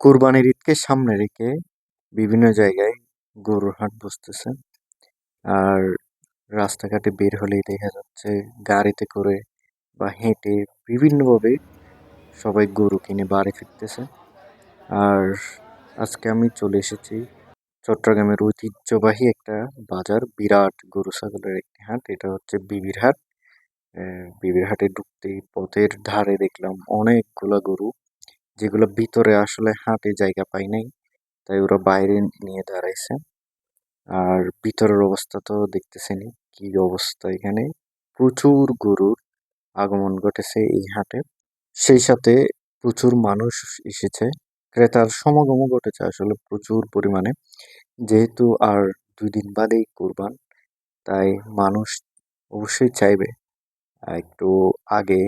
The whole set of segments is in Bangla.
কোরবানির ঈদকে সামনে রেখে বিভিন্ন জায়গায় গরুর হাট বসতেছে। আর রাস্তাঘাটে বের হলেই দেখা যাচ্ছে গাড়িতে করে বা হেঁটে বিভিন্নভাবে সবাই গরু কিনে বাড়ি ফিরতেছে। আর আজকে আমি চলে এসেছি চট্টগ্রামের ঐতিহ্যবাহী একটা বাজার, বিরাট গরু ছাগলের একটি হাট। এটা হচ্ছে বিবির হাট। বিবির হাটে ঢুকতেই পথের ধারে দেখলাম অনেকগুলা গরু যেগুলো ভিতরে আসলে হাটে জায়গা পাই নাই, তাই ওরা বাইরে নিয়ে দাঁড়াইছে। আর ভিতরের অবস্থা তো দেখতেছেনই, কি অবস্থা এখানে। প্রচুর গরুর আগমন ঘটেছে এই হাটে। সেই সাথে প্রচুর মানুষ এসেছে। ক্রেতার সমাগমও ঘটেছে আসলে প্রচুর পরিমাণে। যেহেতু আর দুই দিন বাদেই কোরবান, তাই মানুষ অবশ্যই চাইবে একটু আগে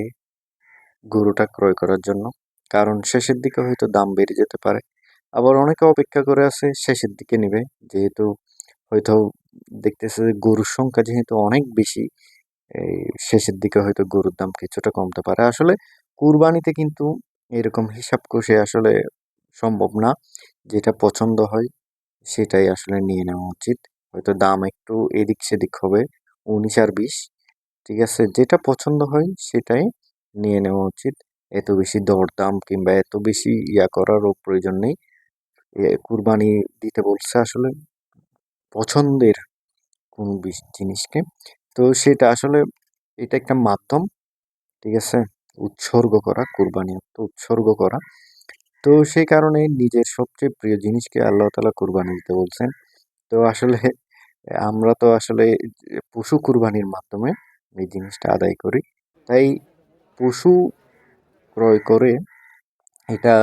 গরুটা ক্রয় করার জন্য। কারণ শেষের দিকে হয়তো দাম বেড়ে যেতে পারে। আবার অনেকে অপেক্ষা করে আছে শেষের দিকে নেবে। যেহেতু হয়তো দেখতেছে যে গরুর সংখ্যা যেহেতু অনেক বেশি, এই শেষের দিকে হয়তো গরুর দাম কিছুটা কমতে পারে। আসলে কুরবানিতে কিন্তু এরকম হিসাব কষে আসলে সম্ভব না। যেটা পছন্দ হয় সেটাই আসলে নিয়ে নেওয়া উচিত। হয়তো দাম একটু এদিক সেদিক হবে, উনিশ আর বিশ। ঠিক আছে, যেটা পছন্দ হয় সেটাই নিয়ে নেওয়া উচিত। এত বেশি দরদাম কিংবা এত বেশি ইয়া করারও প্রয়োজন নেই। কুরবানি দিতে বলছে আসলে পছন্দের কোনো জিনিসকে। তো সেটা আসলে এটা একটা মাধ্যম, ঠিক আছে? উৎসর্গ করা কুরবানি উৎসর্গ করা। তো সেই কারণে নিজের সবচেয়ে প্রিয় জিনিসকে আল্লাহ তালা কুরবানি দিতে বলছেন। তো আসলে আমরা তো আসলে পশু কুরবানির মাধ্যমে এই জিনিসটা আদায় করি। তাই পশু ক্রয় করে এটা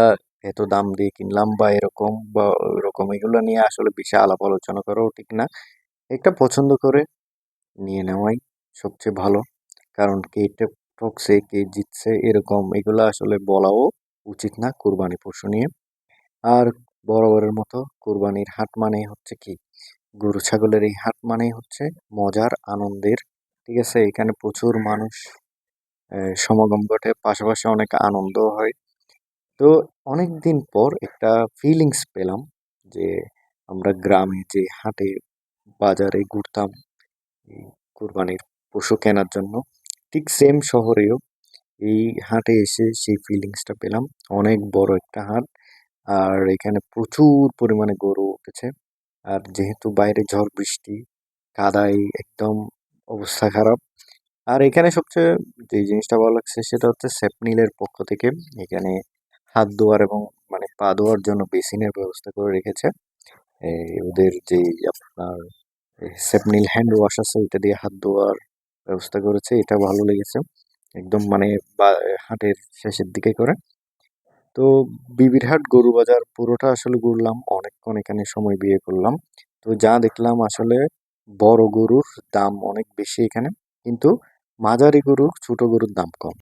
এত দাম দিয়ে কিনলাম বা এরকম বা ওরকম এগুলো নিয়ে আসলে বেশি আলাপ আলোচনা করাও ঠিক না। একটা পছন্দ করে নিয়ে নেওয়াই সবচেয়ে ভালো। কারণ কে ঠকছে, কে জিতছে এরকম এগুলো আসলে বলাও উচিত না কুরবানি পশু নিয়ে। আর বরাবরের মতো কুরবানির হাট মানেই হচ্ছে কি? গরু, ছাগলের এই হাট মানেই হচ্ছে মজার, আনন্দের। ঠিক আছে, এখানে প্রচুর মানুষ সমাগম ঘটে। পাশাপাশি অনেক আনন্দও হয়। তো অনেক দিন পর একটা ফিলিংস পেলাম যে আমরা গ্রামে যে হাটে, বাজারে ঘুরতাম কুরবানির পশু কেনার জন্য, ঠিক সেম শহরেও এই হাটে এসে সেই ফিলিংসটা পেলাম। অনেক বড় একটা হাট, আর এখানে প্রচুর পরিমাণে গরু উঠেছে। আর যেহেতু বাইরে ঝড় বৃষ্টি, কাদায় একদম অবস্থা খারাপ আর এখানে সবচেয়ে যে জিনিসটা ভালো লাগছে সেটা হচ্ছে সেপনিলের পক্ষ থেকে এখানে হাত ধোয়ার এবং মানে পা ধোয়ার জন্য বেসিনের ব্যবস্থা করে রেখেছে। ওদের যে আপনার সেপনিল হ্যান্ড ওয়াশ আছে, ওইটা দিয়ে হাত ধোয়ার ব্যবস্থা করেছে। এটা ভালো লেগেছে। একদম মানে হাটের শেষের দিকে করে। তো বিবিরহাট গরু বাজার পুরোটা আসলে ঘুরলাম, অনেকক্ষণ এখানে সময় বিয়ে করলাম। তো যা দেখলাম আসলে বড় গরুর দাম অনেক বেশি এখানে। কিন্তু মাঝারি গরুর ছোট গরুর দাম কম।